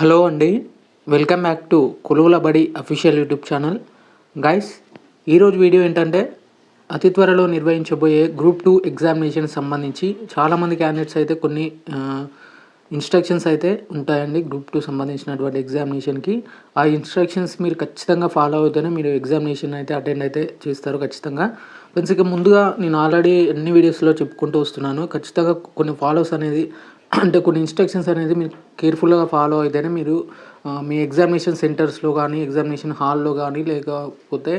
Hello అండి welcome back to కొలువుల బడి అఫీషియల్ యూట్యూబ్ ఛానల్. గైస్ ఈరోజు వీడియో ఏంటంటే అతి త్వరలో నిర్వహించబోయే గ్రూప్ టూ ఎగ్జామినేషన్ సంబంధించి చాలామంది క్యాండిడేట్స్ అయితే కొన్ని ఇన్స్ట్రక్షన్స్ అయితే ఉంటాయండి గ్రూప్ టూ సంబంధించినటువంటి ఎగ్జామినేషన్కి. ఆ ఇన్స్ట్రక్షన్స్ మీరు ఖచ్చితంగా ఫాలో అవుతూనే మీరు ఎగ్జామినేషన్ అయితే అటెండ్ అయితే చేస్తారు ఖచ్చితంగా. ఫ్రెండ్స్ ఇక ముందుగా నేను ఆల్రెడీ అన్ని వీడియోస్లో చెప్పుకుంటూ వస్తున్నాను. ఖచ్చితంగా కొన్ని ఫాలోస్ అనేది అంటే కొన్ని ఇన్స్ట్రక్షన్స్ అనేది మీరు కేర్ఫుల్గా ఫాలో అయితేనే మీరు మీ ఎగ్జామినేషన్ సెంటర్స్లో కానీ ఎగ్జామినేషన్ హాల్లో కానీ లేకపోతే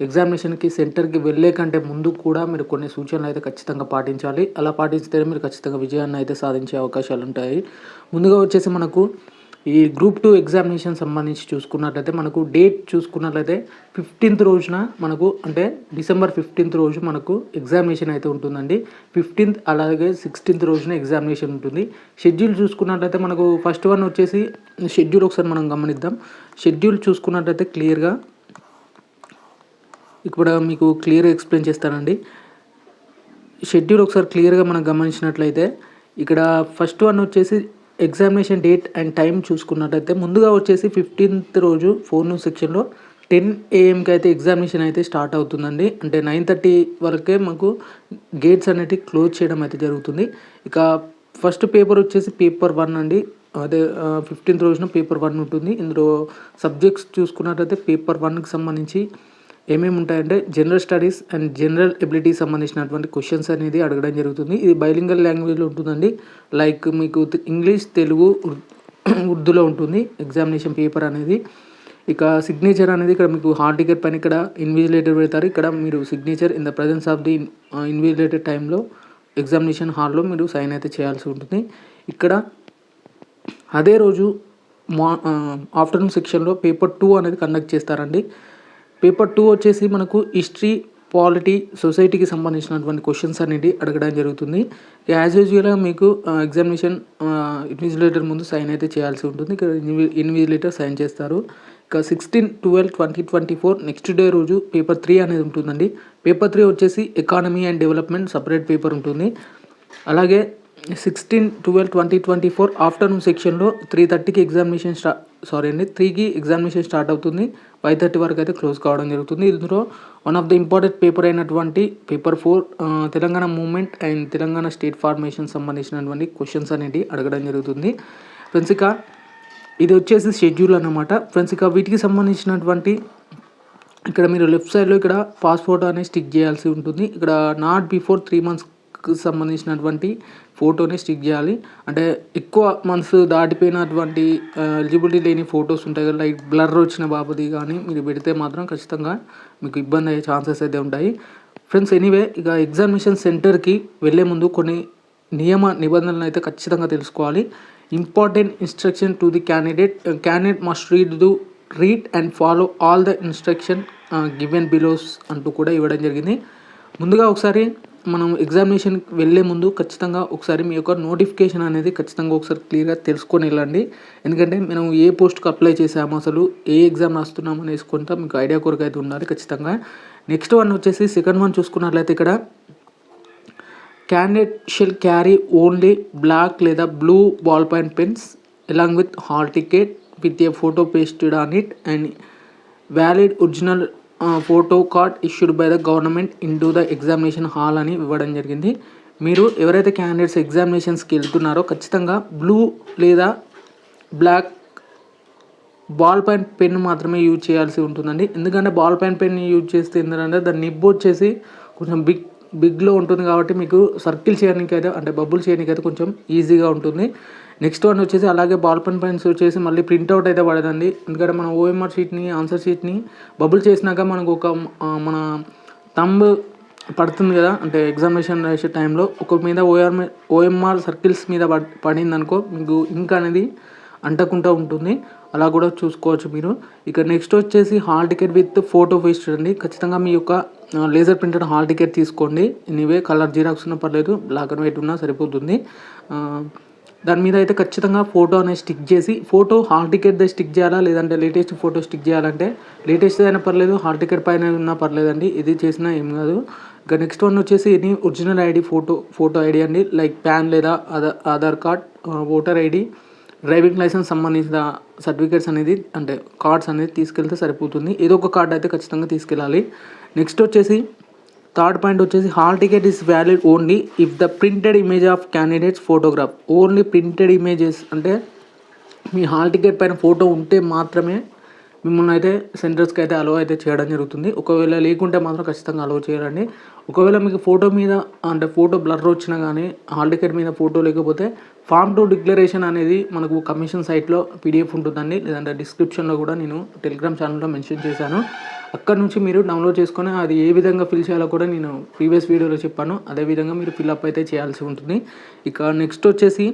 ఎగ్జామినేషన్కి సెంటర్కి వెళ్ళే కంటే ముందు కూడా మీరు కొన్ని సూచనలు అయితే ఖచ్చితంగా పాటించాలి. అలా పాటిస్తేనే మీరు ఖచ్చితంగా విజయాన్ని అయితే సాధించే అవకాశాలు ఉంటాయి. ముందుగా వచ్చేసి మనకు ఈ గ్రూప్ టూ ఎగ్జామినేషన్ సంబంధించి చూసుకున్నట్లయితే మనకు డేట్ చూసుకున్నట్లయితే ఫిఫ్టీన్త్ రోజున మనకు అంటే డిసెంబర్ ఫిఫ్టీన్త్ రోజు మనకు ఎగ్జామినేషన్ అయితే ఉంటుందండి. ఫిఫ్టీన్త్ అలాగే సిక్స్టీన్త్ రోజున ఎగ్జామినేషన్ ఉంటుంది. షెడ్యూల్ చూసుకున్నట్లయితే మనకు ఫస్ట్ వన్ వచ్చేసి షెడ్యూల్ ఒకసారి మనం గమనిద్దాం. షెడ్యూల్ చూసుకున్నట్లయితే క్లియర్గా ఇక్కడ మీకు క్లియర్గా ఎక్స్ప్లెయిన్ చేస్తానండి. షెడ్యూల్ ఒకసారి క్లియర్గా మనం గమనించినట్లయితే ఇక్కడ ఫస్ట్ వన్ వచ్చేసి ఎగ్జామినేషన్ డేట్ అండ్ టైం చూసుకున్నట్లయితే ముందుగా వచ్చేసి ఫిఫ్టీన్త్ రోజు ఫోర్ న్యూస్ సెక్షన్లో టెన్ ఏఎంకి అయితే ఎగ్జామినేషన్ అయితే స్టార్ట్ అవుతుందండి. అంటే నైన్ థర్టీ వరకే మాకు గేట్స్ అనేటివి క్లోజ్ చేయడం అయితే జరుగుతుంది. ఇక ఫస్ట్ పేపర్ వచ్చేసి పేపర్ వన్ అండి. అదే ఫిఫ్టీన్త్ రోజున పేపర్ వన్ ఉంటుంది. ఇందులో సబ్జెక్ట్స్ చూసుకున్నట్లయితే పేపర్ వన్కి సంబంధించి ఏమేమి ఉంటాయంటే general studies and general ability సంబంధించినటువంటి క్వశ్చన్స్ అనేది అడగడం జరుగుతుంది. ఇది బైలింగల్ లాంగ్వేజ్లో ఉంటుందండి. లైక్ మీకు ఇంగ్లీష్ తెలుగు ఉర్దూలో ఉంటుంది. ఎగ్జామినేషన్ పేపర్ అనేది. ఇక సిగ్నేచర్ అనేది ఇక్కడ మీకు హాల్ టికెట్ పైన ఇక్కడ ఇన్విజిలేటర్ పెడతారు. ఇక్కడ మీరు signature in the presence of the invigilator టైంలో ఎగ్జామినేషన్ హాల్లో మీరు సైన్ అయితే చేయాల్సి ఉంటుంది. ఇక్కడ అదే రోజు మా ఆఫ్టర్నూన్ సెక్షన్లో పేపర్ టూ అనేది కండక్ట్ చేస్తారండి. పేపర్ టూ వచ్చేసి మనకు హిస్టరీ పాలిటీ సొసైటీకి సంబంధించినటువంటి క్వశ్చన్స్ అనేది అడగడం జరుగుతుంది. యాజ్ యూజువల్గా మీకు ఎగ్జామినేషన్ ఇన్విజిలేటర్ ముందు సైన్ అయితే చేయాల్సి ఉంటుంది. ఇక్కడ ఇన్విజిలేటర్ సైన్ చేస్తారు. ఇక sixteen twelve twenty twenty four next day రోజు పేపర్ త్రీ అనేది ఉంటుందండి. పేపర్ త్రీ వచ్చేసి economy and development separate paper ఉంటుంది. అలాగే sixteen twelve twenty twenty four afternoon సెక్షన్లో త్రీ థర్టీకి ఎగ్జామినేషన్ స్టా సారీ అండి త్రీకి ఎగ్జామినేషన్ స్టార్ట్ అవుతుంది. ఫైవ్ థర్టీ వరకు అయితే క్లోజ్ కావడం జరుగుతుంది. ఇందులో one of the important paper అయినటువంటి paper four Telangana movement and Telangana state formation సంబంధించినటువంటి క్వశ్చన్స్ అనేవి అడగడం జరుగుతుంది. ఫ్రెండ్స్ ఇక ఇది వచ్చేసి షెడ్యూల్ అన్నమాట. ఫ్రెండ్స్ ఇక వీటికి సంబంధించినటువంటి ఇక్కడ మీరు లెఫ్ట్ సైడ్లో ఇక్కడ పాస్పోర్ట్ అనేది స్టిక్ చేయాల్సి ఉంటుంది. ఇక్కడ నాట్ బిఫోర్ త్రీ మంత్స్కి సంబంధించినటువంటి ఫోటోని స్టిక్ చేయాలి. అంటే ఎక్కువ మంత్స్ దాటిపోయినటువంటి ఎలిజిబిలిటీ లేని ఫొటోస్ ఉంటాయి కదా లైక్ బ్లర్ వచ్చిన బాబుది కానీ మీరు పెడితే మాత్రం ఖచ్చితంగా మీకు ఇబ్బంది అయ్యే ఛాన్సెస్ అయితే ఉంటాయి. ఫ్రెండ్స్ ఎనీవే ఇక ఎగ్జామినేషన్ సెంటర్కి వెళ్ళే ముందు కొన్ని నియమ నిబంధనలు అయితే ఖచ్చితంగా తెలుసుకోవాలి. Important instruction to the candidate candidate must read to read and follow all the instruction given below అంటూ కూడా ఇవ్వడం జరిగింది. ముందుగా ఒకసారి మనం ఎగ్జామినేషన్ వెళ్ళే ముందు ఖచ్చితంగా ఒకసారి మీ యొక్క నోటిఫికేషన్ అనేది ఖచ్చితంగా ఒకసారి క్లియర్గా తెలుసుకొని వెళ్ళండి. ఎందుకంటే మనం ఏ పోస్ట్కి అప్లై చేసాము అసలు ఏ ఎగ్జామ్ రాస్తున్నాం అనేసి కొంత మీకు ఐడియా కొరకు అయితే ఉండాలి ఖచ్చితంగా. నెక్స్ట్ వన్ వచ్చేసి సెకండ్ వన్ చూసుకున్నట్లయితే ఇక్కడ candidate shall carry only black లేదా blue ball point pens along with hall ticket with a photo pasted on it and valid original photo card issued by the government in to the examination hall అని ఇవ్వడం జరిగింది. మీరు ఎవరైతే candidates ఎగ్జామినేషన్స్కి వెళ్తున్నారో ఖచ్చితంగా blue లేదా black ball point pen మాత్రమే use చేయాల్సి ఉంటుందండి. ఎందుకంటే బాల్ పాయింట్ పెన్ యూజ్ చేస్తే ఏంటంటే దాన్ని నిబ్బు వచ్చేసి కొంచెం బిగ్ బిగ్లో ఉంటుంది కాబట్టి మీకు సర్కిల్ చేయడానికి అయితే అంటే బబుల్ చేయడానికి అయితే కొంచెం ఈజీగా ఉంటుంది. నెక్స్ట్ వన్ వచ్చేసి అలాగే బాల్ పెన్ పెన్స్ వచ్చేసి మళ్ళీ ప్రింట్అవుట్ అయితే పడదండి. ఎందుకంటే మన ఓఎంఆర్ షీట్ని ఆన్సర్ షీట్ని బబుల్ చేసినాక మనకు ఒక మన తంబ్ పడుతుంది కదా అంటే ఎగ్జామినేషన్ రాసే టైంలో ఒక మీద ఓఆర్ ఓఎంఆర్ సర్కిల్స్ మీద పడింది అనుకో మీకు ఇంక్ అనేది అంటకుండా ఉంటుంది. అలా కూడా చూసుకోవచ్చు మీరు. ఇక నెక్స్ట్ వచ్చేసి hall ticket with photo paste అండి. ఖచ్చితంగా మీ యొక్క లేజర్ ప్రింటెడ్ హాల్ టికెట్ తీసుకోండి. ఎనీవే కలర్ జీరాక్స్ ఉన్నా పర్లేదు బ్లాక్ అండ్ వైట్ ఉన్నా సరిపోతుంది. దాని మీద అయితే ఖచ్చితంగా ఫోటో అనేది స్టిక్ చేసి ఫోటో హాల్ టికెట్ స్టిక్ చేయాలా? లేదంటే లేటెస్ట్ ఫోటో స్టిక్ చేయాలంటే లేటెస్ట్ అయినా పర్లేదు హాల్ టికెట్ పైన ఉన్నా పర్లేదండి. ఇది చేసినా ఏం కాదు. ఇక నెక్స్ట్ వన్ వచ్చేసి any original ID photo photo ID అండి. లైక్ ప్యాన్ లేదా Aadhaar Aadhaar card voter ID driving license సంబంధించిన సర్టిఫికేట్స్ అనేది అంటే కార్డ్స్ అనేది తీసుకెళ్తే సరిపోతుంది. ఏదో ఒక కార్డ్ అయితే ఖచ్చితంగా తీసుకెళ్ళాలి. నెక్స్ట్ వచ్చేసి థర్డ్ పాయింట్ వచ్చేసి hall ticket is valid only if the printed image of candidates photograph only printed images అంటే మీ హాల్ టికెట్ పైన ఫోటో ఉంటే మాత్రమే మిమ్మల్ని అయితే సెంటర్స్కి అయితే అలో అయితే చేయడం జరుగుతుంది. ఒకవేళ లేకుంటే మాత్రం ఖచ్చితంగా అలో చేయాలండి. ఒకవేళ మీకు ఫోటో మీద అంటే ఫోటో బ్లర్ వచ్చినా కానీ హాల్ టికెట్ మీద ఫోటో లేకపోతే ఫామ్ టు డిక్లరేషన్ అనేది మనకు కమిషన్ సైట్లో పీడిఎఫ్ ఉంటుందండి. లేదంటే డిస్క్రిప్షన్లో కూడా నేను టెలిగ్రామ్ ఛానల్లో మెన్షన్ చేశాను. అక్కడ నుంచి మీరు డౌన్లోడ్ చేసుకొని అది ఏ విధంగా ఫిల్ చేయాలో కూడా నేను ప్రీవియస్ వీడియోలో చెప్పాను. అదే విధంగా మీరు ఫిల్అప్ అయితే చేయాల్సి ఉంటుంది. ఇక నెక్స్ట్ వచ్చేసి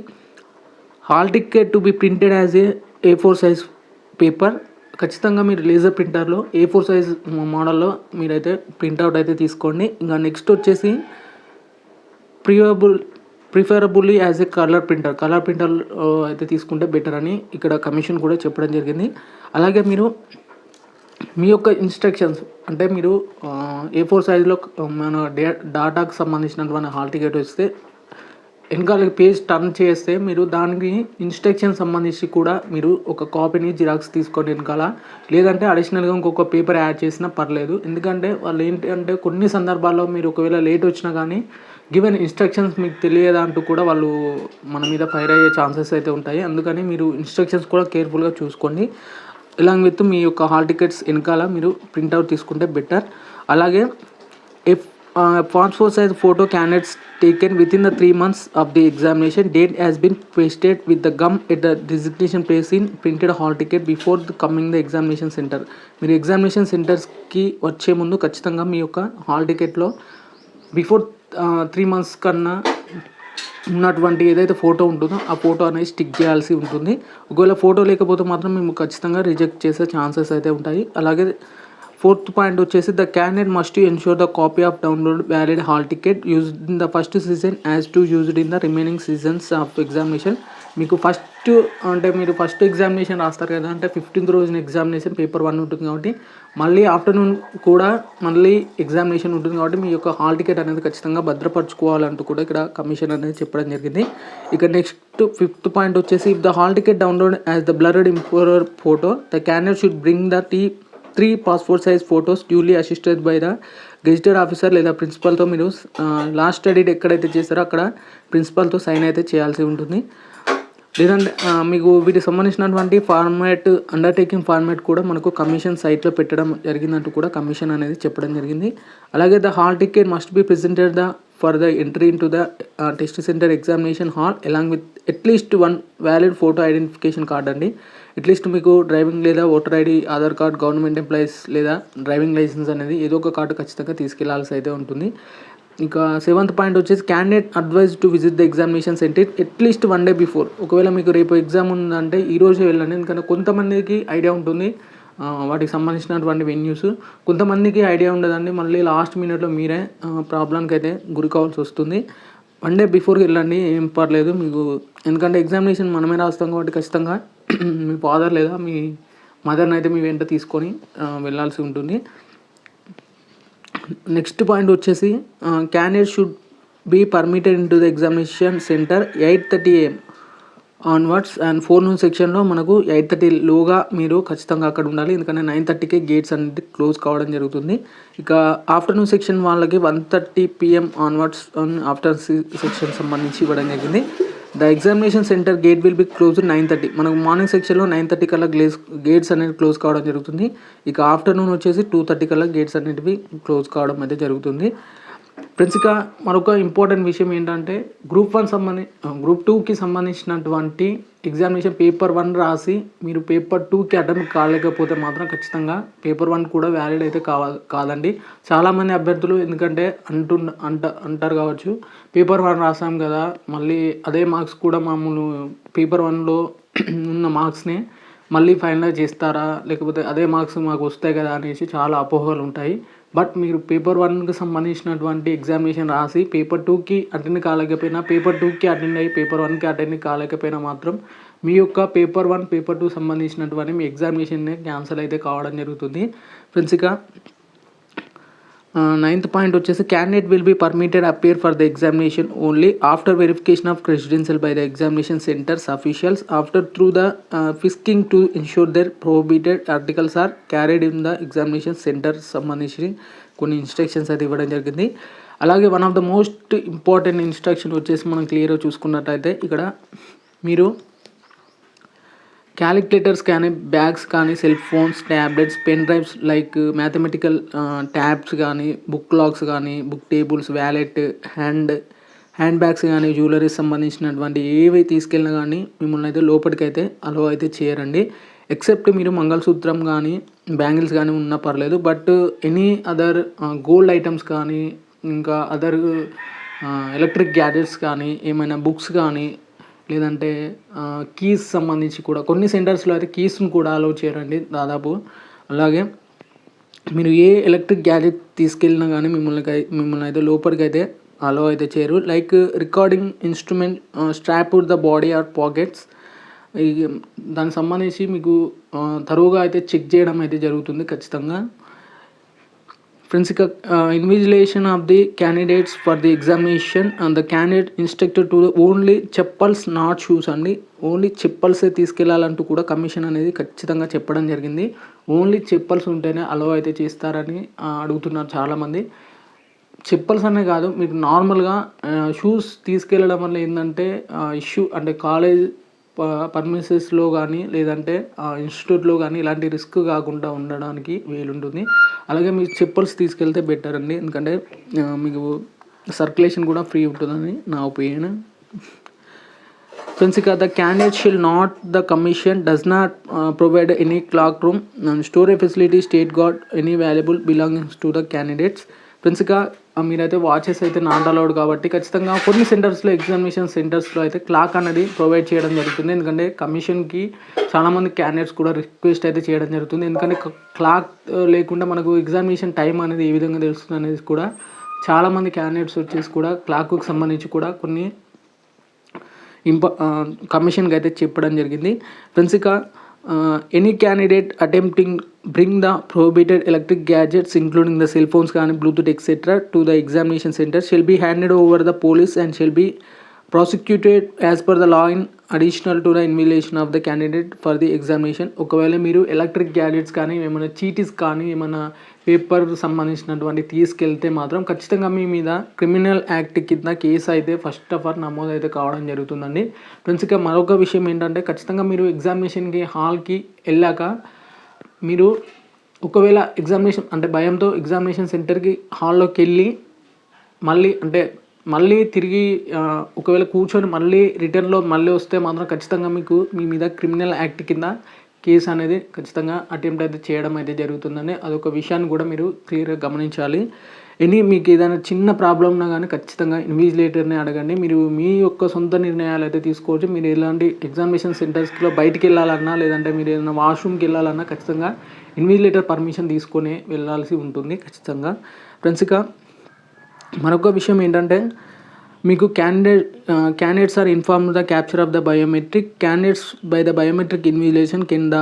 hall ticket to be printed as a A four size paper ఖచ్చితంగా మీరు లేజర్ ప్రింటర్లో ఏ ఫోర్ సైజ్ మోడల్లో మీరైతే ప్రింట్అవుట్ అయితే తీసుకోండి. ఇంకా నెక్స్ట్ వచ్చేసి preferable preferably as a colour printer colour printer అయితే తీసుకుంటే బెటర్ అని ఇక్కడ కమిషన్ కూడా చెప్పడం జరిగింది. అలాగే మీరు మీ యొక్క ఇన్స్ట్రక్షన్స్ అంటే మీరు ఏ ఫోర్ సైజులో మన డే డాటాకు సంబంధించినటువంటి హాల్ టికెట్ వస్తే వెనకాల పేజ్ టర్న్ చేస్తే మీరు దానికి ఇన్స్ట్రక్షన్ సంబంధించి కూడా మీరు ఒక కాపీని జిరాక్స్ తీసుకొని వెనకాల లేదంటే అడిషనల్గా ఇంకొక పేపర్ యాడ్ చేసినా పర్లేదు. ఎందుకంటే వాళ్ళు ఏంటి అంటే కొన్ని సందర్భాల్లో మీరు ఒకవేళ లేట్ వచ్చినా కానీ గివెన్ ఇన్స్ట్రక్షన్స్ మీకు తెలియదా అంటూ కూడా వాళ్ళు మన మీద ఫైర్ అయ్యే ఛాన్సెస్ అయితే ఉంటాయి. అందుకని మీరు ఇన్స్ట్రక్షన్స్ కూడా కేర్ఫుల్గా చూసుకోండి. ఇలాంగ్ విత్ మీ యొక్క హాల్ టికెట్స్ వెనకాల మీరు ప్రింట్అవుట్ తీసుకుంటే బెటర్ అలాగే F passport size photo candidates taken with in the three months of the examination date has been pasted with the gum at the designation place in printed hall ticket before the coming the examination center మీరు examination సెంటర్స్కి వచ్చే ముందు ఖచ్చితంగా మీ యొక్క hall టికెట్లో before three months కన్నా ఉన్నటువంటి ఏదైతే ఫోటో ఉంటుందో ఆ ఫోటో అనేది స్టిక్ చేయాల్సి ఉంటుంది. ఒకవేళ ఫోటో లేకపోతే మాత్రం మేము ఖచ్చితంగా రిజెక్ట్ చేసే ఛాన్సెస్ అయితే ఉంటాయి. అలాగే ఫోర్త్ పాయింట్ వచ్చేసి the candidate must ensure the copy of download valid hall ticket used in the first season as to used in the remaining seasons of examination. మీకు ఫస్ట్ అంటే మీరు ఫస్ట్ ఎగ్జామినేషన్ రాస్తారు కదా అంటే ఫిఫ్టీన్త్ రోజున examination paper one ఉంటుంది కాబట్టి మళ్ళీ ఆఫ్టర్నూన్ కూడా మళ్ళీ ఎగ్జామినేషన్ ఉంటుంది కాబట్టి మీ యొక్క హాల్ టికెట్ అనేది ఖచ్చితంగా భద్రపరచుకోవాలంటూ కూడా ఇక్కడ కమిషన్ అనేది చెప్పడం జరిగింది. ఇక నెక్స్ట్ ఫిఫ్త్ పాయింట్ వచ్చేసి if the hall ticket download as the blurred improper photo the candidate should bring the T three passport size photos duly assisted by the gazetted officer లేదా ప్రిన్సిపల్తో మీరు లాస్ట్ ఎడిట్ ఎక్కడైతే చేస్తారో అక్కడ ప్రిన్సిపల్తో sign అయితే చేయాల్సి ఉంటుంది. లేదంటే మీకు వీటికి సంబంధించినటువంటి ఫార్మాట్ అండర్టేకింగ్ ఫార్మాట్ కూడా మనకు కమిషన్ సైట్లో పెట్టడం జరిగిందంటూ కూడా కమిషన్ అనేది చెప్పడం జరిగింది. అలాగే the hall ticket must be presented the for the entry in to the test centre examination hall along with at least one valid photo identification card అండి. అట్లీస్ట్ మీకు డ్రైవింగ్ లేదా voter ID Aadhaar card government employees లేదా driving licence అనేది ఏదో ఒక card ఖచ్చితంగా తీసుకెళ్ళాల్సి అయితే ఉంటుంది. ఇంకా సెవెంత్ పాయింట్ వచ్చేసి candidate advise to visit the examination centre at least one day before ఒకవేళ మీకు రేపు ఎగ్జామ్ ఉందంటే ఈ రోజే వెళ్ళండి. ఎందుకంటే కొంతమందికి ఐడియా ఉంటుంది. వాటికి సంబంధించినటువంటి వెన్యూస్ కొంతమందికి ఐడియా ఉండదండి. మళ్ళీ లాస్ట్ మినిట్లో మీరే ప్రాబ్లంకి అయితే గురి కావాల్సి వస్తుంది. వన్ డే బిఫోర్కి వెళ్ళండి. ఏం పర్లేదు మీకు. ఎందుకంటే ఎగ్జామినేషన్ మనమే రాస్తాం కాబట్టి ఖచ్చితంగా మీ ఫాదర్ లేదా మీ మదర్ని అయితే మీ వెంట తీసుకొని వెళ్ళాల్సి ఉంటుంది. నెక్స్ట్ పాయింట్ వచ్చేసి candidate should be permitted in to the examination centre eight thirty AM onwards and forenoon సెక్షన్లో మనకు ఎయిట్ థర్టీ లోగా మీరు ఖచ్చితంగా అక్కడ ఉండాలి. ఎందుకంటే నైన్ థర్టీకే గేట్స్ అనేది క్లోజ్ కావడం జరుగుతుంది. ఇక ఆఫ్టర్నూన్ సెక్షన్ వాళ్ళకి one thirty PM onwards after section సంబంధించి ఇవ్వడం జరిగింది. The examination centre gate will be close nine thirty మనకు మార్నింగ్ సెక్షన్లో నైన్ థర్టీ కల్లా గ్లేస్ గేట్స్ అనేది క్లోజ్ కావడం జరుగుతుంది. ఇక ఆఫ్టర్నూన్ వచ్చేసి టూ థర్టీ కల్లా గేట్స్ అనేటివి క్లోజ్ కావడం అయితే జరుగుతుంది. ఫ్రెండ్స్ ఇక మరొక ఇంపార్టెంట్ విషయం ఏంటంటే గ్రూప్ వన్ సంబంధి గ్రూప్ టూకి సంబంధించినటువంటి ఎగ్జామినేషన్ పేపర్ వన్ రాసి మీరు పేపర్ టూకి అటెంప్ట్ కాలేకపోతే మాత్రం ఖచ్చితంగా పేపర్ వన్ కూడా వ్యాలిడ్ అయితే కావా కాదండి. చాలామంది అభ్యర్థులు ఎందుకంటే అంటు అంట అంటారు కావచ్చు పేపర్ వన్ రాసాం కదా మళ్ళీ అదే మార్క్స్ కూడా మామూలు పేపర్ వన్లో ఉన్న మార్క్స్ని మళ్ళీ ఫైనలైజ్ చేస్తారా? లేకపోతే అదే మార్క్స్ మాకు వస్తాయి కదా అనేసి చాలా అపోహలు ఉంటాయి. బట్ మీరు పేపర్ వన్కి సంబంధించినటువంటి ఎగ్జామినేషన్ రాసి పేపర్ టూకి అటెండ్ కాలేకపోయినా పేపర్ టూకి అటెండ్ అయ్యి పేపర్ వన్కి అటెండ్ కాలేకపోయినా మాత్రం మీ యొక్క పేపర్ వన్ పేపర్ టూ సంబంధించినటువంటి మీ ఎగ్జామినేషన్ క్యాన్సిల్ అయితే కావడం జరుగుతుంది. ఫ్రెండ్స్ ఇక నైన్త్ పాయింట్ వచ్చేసి candidate will be permitted appear for the examination only after verification of residential by the examination centres officials after through the frisking to ensure their prohibited articles are carried in the examination centre సంబంధించి కొన్ని instructions అయితే ఇవ్వడం జరిగింది. అలాగే one of the most important instruction వచ్చేసి మనం క్లియర్గా చూసుకున్నట్టయితే ఇక్కడ మీరు క్యాలిక్యులేటర్స్ కానీ బ్యాగ్స్ కానీ cell phones tablets pen drives like mathematical tabs కానీ బుక్ లాక్స్ కానీ book tables wallet hand hand bags కానీ జ్యువెలరీస్ సంబంధించినటువంటి ఏవి తీసుకెళ్ళినా కానీ మిమ్మల్ని అయితే లోపలికైతే అలో అయితే చేయరండి. ఎక్సెప్ట్ మీరు మంగళసూత్రం కానీ బ్యాంగిల్స్ కానీ ఉన్నా పర్లేదు but any other gold items కానీ ఇంకా అదర్ ఎలక్ట్రిక్ గ్యాజెట్స్ కానీ ఏమైనా బుక్స్ కానీ లేదంటే కీస్ సంబంధించి కూడా కొన్ని సెంటర్స్లో అయితే కీస్ను కూడా అలౌ చేయరండి దాదాపు. అలాగే మీరు ఏ ఎలక్ట్రిక్ గ్యాజెట్ తీసుకెళ్ళినా కానీ మిమ్మల్ని మిమ్మల్ని అయితే లోపలికి అయితే అలో అయితే చేయరు. Like recording instrument strap the body or pockets దానికి సంబంధించి మీకు తరువుగా అయితే చెక్ చేయడం అయితే జరుగుతుంది ఖచ్చితంగా. ఫ్రెండ్స్ ఇక invigilation of the candidates for the examination and the candidate instructor to only chappals not shoes అండి ఓన్లీ చెప్పల్సే తీసుకెళ్ళాలంటూ కూడా కమిషన్ అనేది ఖచ్చితంగా చెప్పడం జరిగింది ఓన్లీ చెప్పల్స్ ఉంటేనే అలో అయితే చేస్తారని అడుగుతున్నారు చాలామంది చెప్పల్స్ అనే కాదు మీకు నార్మల్గా షూస్ తీసుకెళ్ళడం వల్ల ఏంటంటే ఇష్యూ అంటే కాలేజ్ పర్మిసెస్లో కానీ లేదంటే ఇన్స్టిట్యూట్లో కానీ ఇలాంటి రిస్క్ కాకుండా ఉండడానికి వీలుంటుంది. అలాగే మీరు చెప్పల్స్ తీసుకెళ్తే బెటర్ అండి. ఎందుకంటే మీకు సర్క్యులేషన్ కూడా ఫ్రీ ఉంటుందని నా ఒపీనియన్. ఫ్రెండ్స్ ఇక the candidate shall not the commission does not provide any cloak room storage facility state guard any valuable belongings to the candidates. Friends ఇక మీరైతే వాచెస్ అయితే నాట్ అలౌడ్ కాబట్టి ఖచ్చితంగా కొన్ని సెంటర్స్లో ఎగ్జామినేషన్ సెంటర్స్లో అయితే క్లాక్ అనేది ప్రొవైడ్ చేయడం జరుగుతుంది. ఎందుకంటే కమిషన్కి చాలామంది క్యాండిడేట్స్ కూడా రిక్వెస్ట్ అయితే చేయడం జరుగుతుంది. ఎందుకంటే క్లాక్ లేకుండా మనకు ఎగ్జామినేషన్ టైం అనేది ఏ విధంగా తెలుస్తుంది అనేది కూడా చాలామంది క్యాండిడేట్స్ వచ్చేసి కూడా క్లాక్కి సంబంధించి కూడా కొన్ని ఇంప కమిషన్కి అయితే చెప్పడం జరిగింది. ఫ్రెండ్స్ ఇక Uh, any candidate attempting bring the prohibited electric gadgets including the cell phones and bluetooth etc to the examination center shall be handed over the police and shall be prosecuted as per the law in additional to the invigilation of the candidate for the examination ఒకవేళ మీరు electric గ్యాడెట్స్ కానీ ఏమైనా చీటీస్ కానీ ఏమైనా paper సంబంధించినటువంటి తీసుకెళ్తే మాత్రం ఖచ్చితంగా మీ మీద క్రిమినల్ యాక్ట్ కింద కేసు అయితే ఫస్ట్ ఆఫ్ ఆల్ నమోదు అయితే కావడం జరుగుతుందండి. ఫ్రెండ్స్ ఇక మరొక విషయం ఏంటంటే ఖచ్చితంగా మీరు ఎగ్జామినేషన్కి హాల్కి వెళ్ళాక మీరు ఒకవేళ ఎగ్జామినేషన్ అంటే భయంతో ఎగ్జామినేషన్ సెంటర్కి హాల్లోకి వెళ్ళి మళ్ళీ అంటే మళ్ళీ తిరిగి ఒకవేళ కూర్చొని మళ్ళీ రిటర్న్లో మళ్ళీ వస్తే మాత్రం ఖచ్చితంగా మీకు మీ మీద క్రిమినల్ యాక్ట్ కింద కేసు అనేది ఖచ్చితంగా అటెంప్ట్ అయితే చేయడం అయితే జరుగుతుందని అదొక విషయాన్ని కూడా మీరు క్లియర్గా గమనించాలి. ఎనీ మీకు ఏదైనా చిన్న ప్రాబ్లం ఉన్నా కానీ ఖచ్చితంగా ఇన్విజిలేటర్ని అడగండి. మీరు మీ యొక్క సొంత నిర్ణయాలు అయితే తీసుకోవచ్చు. మీరు ఎలాంటి ఎగ్జామినేషన్ సెంటర్స్లో బయటికి వెళ్ళాలన్నా లేదంటే మీరు ఏదైనా వాష్రూమ్కి వెళ్ళాలన్నా ఖచ్చితంగా ఇన్విజిలేటర్ పర్మిషన్ తీసుకొని వెళ్ళాల్సి ఉంటుంది ఖచ్చితంగా. ఫ్రెండ్స్ ఇక మరొక విషయం ఏంటంటే మీకు candidate candidates are inform the capture of the biometric candidates by the biometric invigilation కింద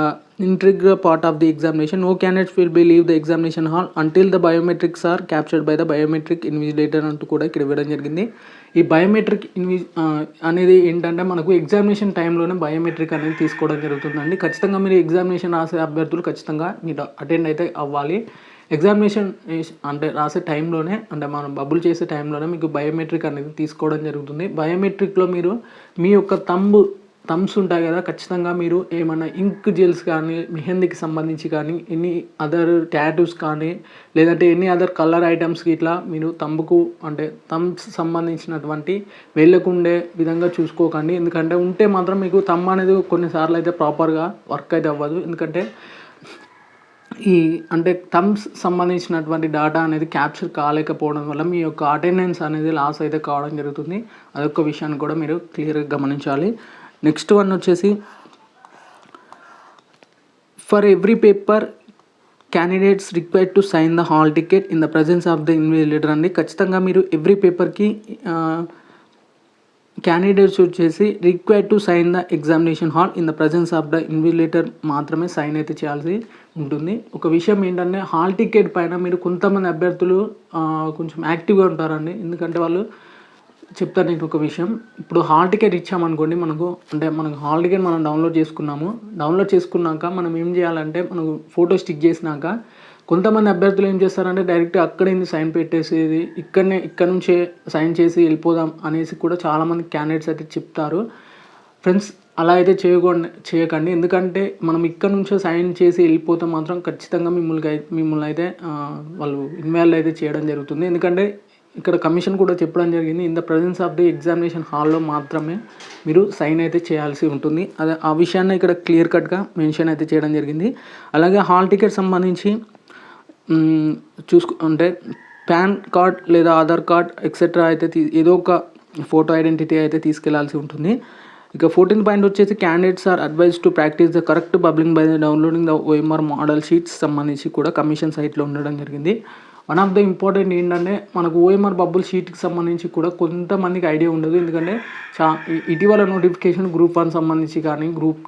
integral part of the examination oh candidates will be leave the examination hall until the biometrics are captured by the biometric invigilator అంటూ కూడా ఇక్కడ ఇవ్వడం జరిగింది. ఈ biometric ఇన్వి అనేది ఏంటంటే మనకు ఎగ్జామినేషన్ టైంలోనే బయోమెట్రిక్ అనేది తీసుకోవడం జరుగుతుందండి. ఖచ్చితంగా మీరు ఎగ్జామినేషన్ రాసే అభ్యర్థులు ఖచ్చితంగా మీరు అటెండ్ అయితే అవ్వాలి. ఎగ్జామినేషన్ అంటే రాసే టైంలోనే అంటే మనం బబుల్ చేసే టైంలోనే మీకు బయోమెట్రిక్ అనేది తీసుకోవడం జరుగుతుంది. బయోమెట్రిక్లో మీరు మీ యొక్క తంబు థమ్స్ ఉంటాయి కదా ఖచ్చితంగా మీరు ఏమైనా ఇంక్ జెల్స్ కానీ మెహందీకి సంబంధించి కానీ ఎనీ అదర్ ట్యాటూస్ కానీ లేదంటే ఎనీ అదర్ కలర్ ఐటమ్స్కి ఇట్లా మీరు తంబుకు అంటే థమ్స్ సంబంధించినటువంటి వెళ్ళకుండే విధంగా చూసుకోకండి. ఎందుకంటే ఉంటే మాత్రం మీకు తమ్ అనేది కొన్నిసార్లు అయితే ప్రాపర్గా వర్క్ అయితే అవ్వదు. ఎందుకంటే ఈ అంటే థమ్స్ సంబంధించినటువంటి డేటా అనేది క్యాప్చర్ కాలేకపోవడం వల్ల మీ యొక్క అటెండెన్స్ అనేది లాస్ అయితే కావడం జరుగుతుంది. అదొక విషయాన్ని కూడా మీరు క్లియర్గా గమనించాలి. నెక్స్ట్ వన్ వచ్చేసి for every paper candidates required to sign the hall ticket in the presence of the invigilator అండి. ఖచ్చితంగా మీరు ఎవ్రీ పేపర్కి క్యాండిడేట్స్ వచ్చేసి required to sign the examination hall in the presence of the invigilator మాత్రమే sign అయితే చేయాల్సి ఉంటుంది. ఒక విషయం ఏంటంటే హాల్ టికెట్ పైన మీరు కొంతమంది అభ్యర్థులు కొంచెం యాక్టివ్గా ఉంటారండి. ఎందుకంటే వాళ్ళు చెప్తాను నేను ఒక విషయం. ఇప్పుడు హాల్ టికెట్ ఇచ్చామనుకోండి మనకు అంటే మనకు హాల్ టికెట్ మనం డౌన్లోడ్ చేసుకున్నాము. డౌన్లోడ్ చేసుకున్నాక మనం ఏం చేయాలంటే మనకు ఫోటో స్టిక్ చేసినాక కొంతమంది అభ్యర్థులు ఏం చేస్తారంటే డైరెక్ట్ అక్కడే సైన్ పెట్టేసేది ఇక్కడనే ఇక్కడ నుంచే సైన్ చేసి వెళ్ళిపోదాం అనేసి కూడా చాలామంది క్యాండిడేట్స్ అయితే చెప్తారు. ఫ్రెండ్స్ అలా అయితే చేయకుండా చేయకండి. ఎందుకంటే మనం ఇక్కడ నుంచో సైన్ చేసి వెళ్ళిపోతే మాత్రం ఖచ్చితంగా మిమ్మల్ని మిమ్మల్ని అయితే వాళ్ళు ఇన్వాల్వ్ అయితే చేయడం జరుగుతుంది. ఎందుకంటే ఇక్కడ కమిషన్ కూడా చెప్పడం జరిగింది. In the presence of the examination హాల్లో మాత్రమే మీరు సైన్ అయితే చేయాల్సి ఉంటుంది. అదే ఆ విషయాన్ని ఇక్కడ క్లియర్ కట్గా మెన్షన్ అయితే చేయడం జరిగింది. అలాగే హాల్ టికెట్ సంబంధించి మ్మ్, చూసుకు అంటే పాన్ కార్డ్ లేదా ఆధార్ కార్డ్ ఎక్సెట్రా అయితే తీ ఏదో ఒక ఫోటో ఐడెంటిటీ అయితే తీసుకెళ్ళాల్సి ఉంటుంది. ఇక ఫోర్టీన్ పాయింట్ వచ్చేసి candidates are advised to practise the correct bubbling by downloading the OMR model sheets సంబంధించి కూడా కమిషన్ సైట్లో ఉండడం జరిగింది. వన్ ఆఫ్ ద ఇంపార్టెంట్ ఏంటంటే మనకు ఓఎంఆర్ బబుల్ షీట్కి సంబంధించి కూడా కొంతమందికి ఐడియా ఉండదు. ఎందుకంటే చా ఇటీవల నోటిఫికేషన్ గ్రూప్ వన్ సంబంధించి కానీ గ్రూప్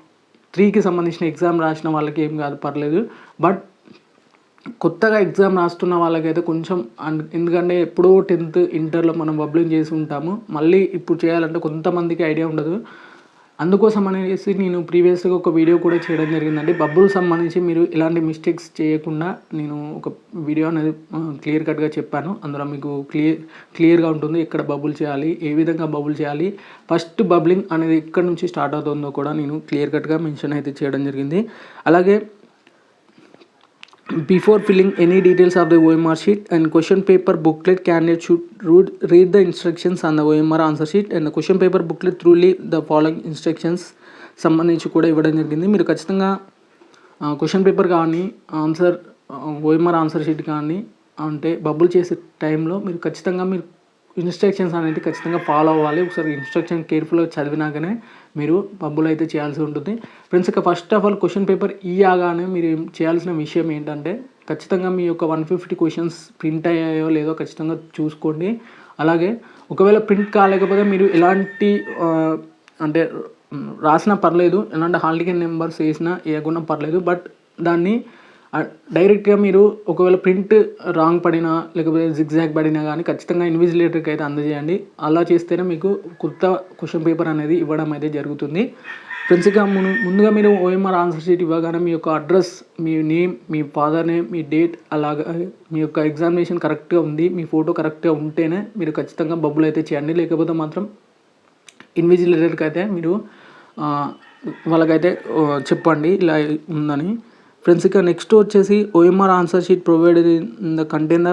త్రీకి సంబంధించిన ఎగ్జామ్ రాసిన వాళ్ళకి ఏం కాదు పర్లేదు. బట్ కొత్తగా ఎగ్జామ్ రాస్తున్న వాళ్ళకైతే కొంచెం అన్- ఎందుకంటే ఎప్పుడో టెన్త్ ఇంటర్లో మనం బబ్లింగ్ చేసి ఉంటాము. మళ్ళీ ఇప్పుడు చేయాలంటే కొంతమందికి ఐడియా ఉండదు. అందుకోసం అనేసి నేను ప్రీవియస్గా ఒక వీడియో కూడా చేయడం జరిగిందండి. బబ్బుల్ సంబంధించి మీరు ఇలాంటి మిస్టేక్స్ చేయకుండా నేను ఒక వీడియో అనేది క్లియర్ కట్గా చెప్పాను. అందులో మీకు క్లియర్ క్లియర్గా ఉంటుంది ఎక్కడ బబుల్ చేయాలి ఏ విధంగా బబుల్ చేయాలి ఫస్ట్ బబ్లింగ్ అనేది ఎక్కడ నుంచి స్టార్ట్ అవుతుందో కూడా నేను క్లియర్ కట్గా మెన్షన్ అయితే చేయడం జరిగింది. అలాగే Before filling any details of the OMR sheet and question paper booklet, candidate should read, read the instructions on the OMR answer sheet and the question paper booklet truly the following instructions సంబంధించి కూడా ఇవ్వడం జరిగింది మీరు ఖచ్చితంగా question paper కానీ answer OMR answer sheet కానీ అంటే bubble చేసే టైంలో మీరు ఖచ్చితంగా మీరు ఇన్స్ట్రక్షన్స్ అనేది ఖచ్చితంగా ఫాలో అవ్వాలి. ఒకసారి ఇన్స్ట్రక్షన్ కేర్ఫుల్గా చదివినాకనే మీరు పబ్బులు అయితే చేయాల్సి ఉంటుంది. ఫ్రెండ్స్ ఇక first of all question paper ఇయ్యాగానే మీరు చేయాల్సిన విషయం ఏంటంటే ఖచ్చితంగా మీ యొక్క వన్ ఫిఫ్టీ క్వశ్చన్స్ ప్రింట్ అయ్యాయో లేదో ఖచ్చితంగా చూసుకోండి. అలాగే ఒకవేళ ప్రింట్ కాలేకపోతే మీరు ఎలాంటి అంటే రాసినా పర్లేదు ఎలాంటి హాల్ నెంబర్స్ వేసినా వేయకుండా పర్లేదు బట్ దాన్ని డైరెక్ట్గా మీరు ఒకవేళ ప్రింట్ రాంగ్ పడినా లేకపోతే జిగ్జాగ్ పడినా కానీ ఖచ్చితంగా ఇన్విజిలేటర్కి అయితే అందజేయండి. అలా చేస్తేనే మీకు కొత్త క్వశ్చన్ పేపర్ అనేది ఇవ్వడం అయితే జరుగుతుంది. ఫ్రెండ్స్ ఇక ముందుగా మీరు ఓఎంఆర్ ఆన్సర్ షీట్ ఇవ్వగానే మీ యొక్క అడ్రస్ మీ నేమ్ మీ ఫాదర్ నేమ్ మీ డేట్ అలాగా మీ యొక్క ఎగ్జామినేషన్ కరెక్ట్గా ఉంది మీ ఫోటో కరెక్ట్గా ఉంటేనే మీరు ఖచ్చితంగా బబ్బులు అయితే చేయండి. లేకపోతే మాత్రం ఇన్విజిలేటర్కి అయితే మీరు వాళ్ళకైతే చెప్పండి ఇలా ఉందని. ఫ్రెండ్స్ ఇక నెక్స్ట్ వచ్చేసి OMR answer sheet provided in the contain the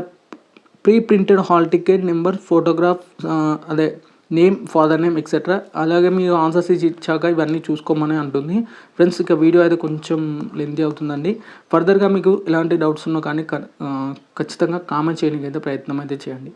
pre printed hall ticket number photograph అదే నేమ్ ఫాదర్ నేమ్ ఎక్సెట్రా అలాగే మీరు ఆన్సర్ షీట్ ఇచ్చాక ఇవన్నీ చూసుకోమని అంటుంది. ఫ్రెండ్స్ ఇక వీడియో అయితే కొంచెం లెంతీ అవుతుందండి. ఫర్దర్గా మీకు ఎలాంటి డౌట్స్ ఉన్నా కానీ క- uh, ఖచ్చితంగా కామెంట్ చేయడానికి అయితే ప్రయత్నం అయితే చేయండి.